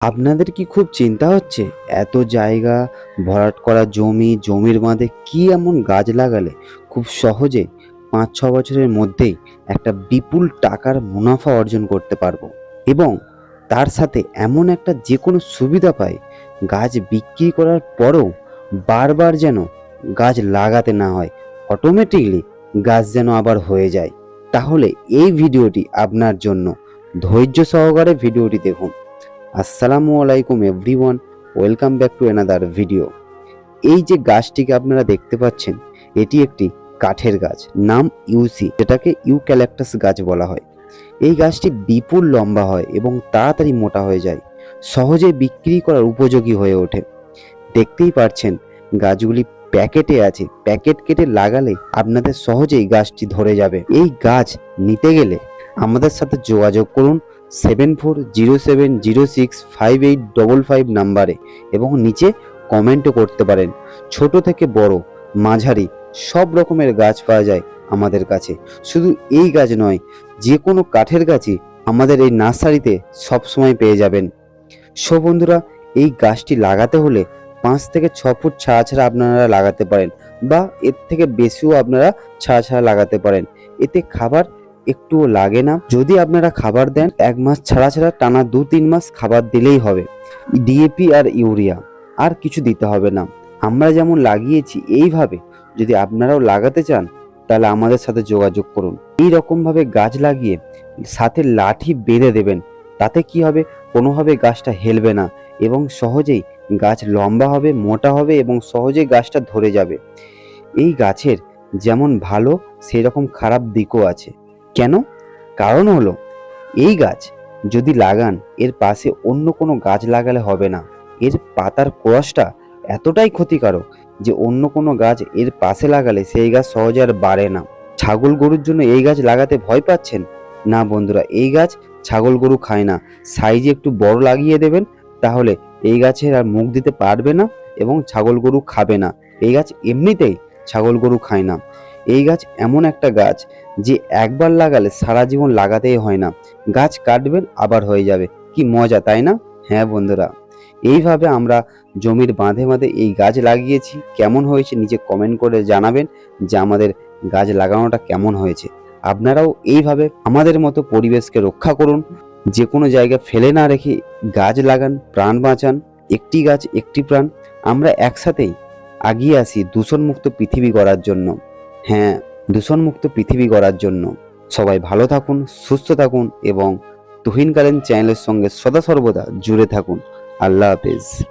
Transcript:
আপনাদের কি খুব চিন্তা হচ্ছে? এত জায়গা, ভরাট করা জমি, জমির বাঁধে কি এমন গাছ লাগালে? খুব সহজে পাঁচ, ছ বছরের মধ্যেই একটা বিপুল টাকার মুনাফা অর্জন করতে পারব। এবং তার সাথে এমন একটা যে কোনো সুবিধা পাই, গাছ বিক্রি করার পরেও বারবার যেন গাছ লাগাতে না হয় অটোমেটিকলি গাছ যেন আবার হয়ে যায়। তাহলে এই ভিডিওটি আপনার জন্য। ধৈর্য সহকারে ভিডিওটি দেখুন। আসসালামু আলাইকুম everyone, welcome back to another video. এই যে গাছটিকে আপনারা দেখতে পাচ্ছেন, এটি একটি কাঠের গাছ, নাম ইউসি যেটাকে ইউক্যালেক্টাস গাছ বলা হয়। এই গাছটি বিপুল লম্বা হয় এবং তাড়াতাড়ি মোটা হয়ে যায় সহজে বিক্রি করার উপযোগী হয়ে ওঠে। দেখতেই পারছেন, গাছগুলি প্যাকেটে আছে, প্যাকেট কেটে লাগালে আপনাদের সহজেই গাছটি ধরে যাবে। এই গাছ নিতে গেলে আমাদের সাথে যোগাযোগ করুন seven four zero seven zero six five eight double five নাম্বারে এবং নিচে কমেন্টও করতে পারেন। ছোট থেকে বড়, মাঝারি, সব রকমের গাছ পাওয়া যায় আমাদের কাছে। শুধু এই গাছ নয়, যে কোনো কাঠের গাছই আমাদের এই নার্সারিতে সবসময় পেয়ে যাবেন। সো বন্ধুরা, এই গাছটি লাগাতে হলে পাঁচ থেকে ছ ফুট ছাড়া ছাড়া আপনারা লাগাতে পারেন বা এর থেকে বেশিও আপনারা ছাড়া ছাড়া লাগাতে পারেন। এতে খাবার একটুও লাগে না। যদি আপনারা খাবার দেন, এক মাস ছাড়া ছাড়া টানা দু তিন মাস খাবার দিলেই হবে। ডিএপি আর ইউরিয়া, আর কিছু দিতে হবে না। আমরা যেমন লাগিয়েছি, এইভাবে। যদি আপনারাও লাগাতে চান, তাহলে আমাদের সাথে যোগাযোগ করুন। এই রকমভাবে গাছ লাগিয়ে সাথে লাঠি বেঁধে দেবেন। তাতে কি হবে? কোনোভাবে গাছটা হেলবে না এবং সহজেই গাছ লম্বা হবে, মোটা হবে এবং সহজেই গাছটা ধরে যাবে। এই গাছের যেমন ভালো সেই রকম খারাপ দিকও আছে। কেন? কারণ হলো, এই গাছ যদি লাগান, এর পাশে অন্য কোনো গাছ লাগালে হবে না। এর পাতার কোরসটা এতটাই ক্ষতিকারক যে অন্য কোনো গাছ এর পাশে লাগালে সেই গাছ সহজে আর বাড়ে না। ছাগল গরুর জন্য এই গাছ লাগাতে ভয় পাচ্ছেন? না বন্ধুরা, এই গাছ ছাগল গরু খায় না। সাইজে একটু বড় লাগিয়ে দেবেন, তাহলে এই গাছের আর মুখ দিতে পারবে না এবং ছাগল গরু খাবে না। এই গাছ এমনিতেই ছাগল গরু খায় না। এই গাছ এমন একটা গাছ যে একবার লাগালে সারা জীবন লাগাতেই হয় না। গাছ কাটবেন, আবার হয়ে যাবে। কি মজা, তাই না? হ্যাঁ বন্ধুরা, এইভাবে আমরা জমির বাঁধে বাঁধে এই গাছ লাগিয়েছি। কেমন হয়েছে নিচে কমেন্ট করে জানাবেন যে আমাদের গাছ লাগানোটা কেমন হয়েছে। আপনারাও এইভাবে আমাদের মতো পরিবেশকে রক্ষা করুন। যে কোনো জায়গায় ফেলে না রেখে গাছ লাগান, প্রাণ বাঁচান। একটি গাছ, একটি প্রাণ। আমরা একসাথেই আগিয়ে আসি দূষণমুক্ত পৃথিবী গড়ার জন্য। হ্যাঁ দূষণমুক্ত পৃথিবী গড়ার জন্য সবাই ভালো থাকুন, সুস্থ থাকুন এবং তুহিনকালীন চ্যানেলের সঙ্গে সদা সর্বদা জুড়ে থাকুন। আল্লাহ হাফেজ।